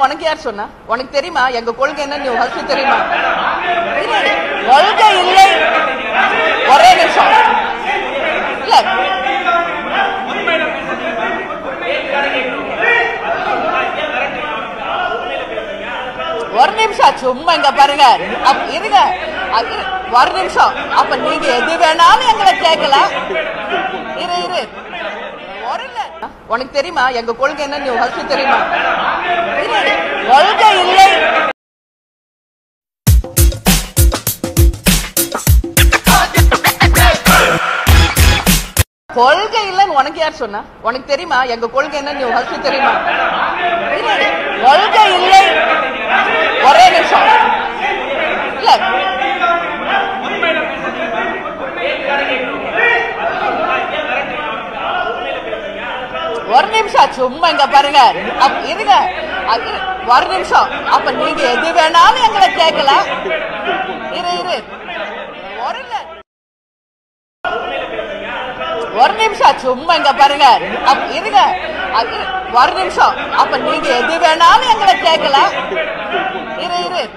உனக்கு யார் சொன்னா? உனக்கு தெரியுமா? எங்க கொள்கை என்ன? நீ ஃபர்ஸ்ட் தெரியுமா? கொள்கை இல்லை. ஒரே நிமிஷம். இல்ல. ஒரு நிமிஷம் சும்மா இங்க பாருங்க. இருங்க. ஒரு நிமிஷம். அப்ப நீங்க எது வேணாலும் எங்களை கேட்கலாம். இரு இரு. ஒரு உனக்கு தெரியுமா? எங்க கொள்கை என்ன? நீ ஃபர்ஸ்ட் தெரியுமா? கொள்கை இல்லை. கொள்கை இல்லைன்னு உனக்கு யார் சொன்னா? உனக்கு தெரியுமா? எங்க கொள்கை என்ன நீ ஃபர்ஸ்ட் தெரியுமா இரு, இரு. கொள்கை இல்லை ஒரே நிமிஷம் இல்ல ஒரு நிமிஷம் சும்மா இங்க பாருங்க. அப்ப இருங்க. அது ஒரு நிமிஷம். அப்ப நீங்க எது வேணாலும் எங்களை கேட்கலாம். இரு இரு. ஒரு ஒரு நிமிஷம் சும்மா இங்க பாருங்க. இருங்க. அது ஒரு நிமிஷம். அப்ப நீங்க எது வேணாலும் எங்களை கேட்கலாம். இரு இரு.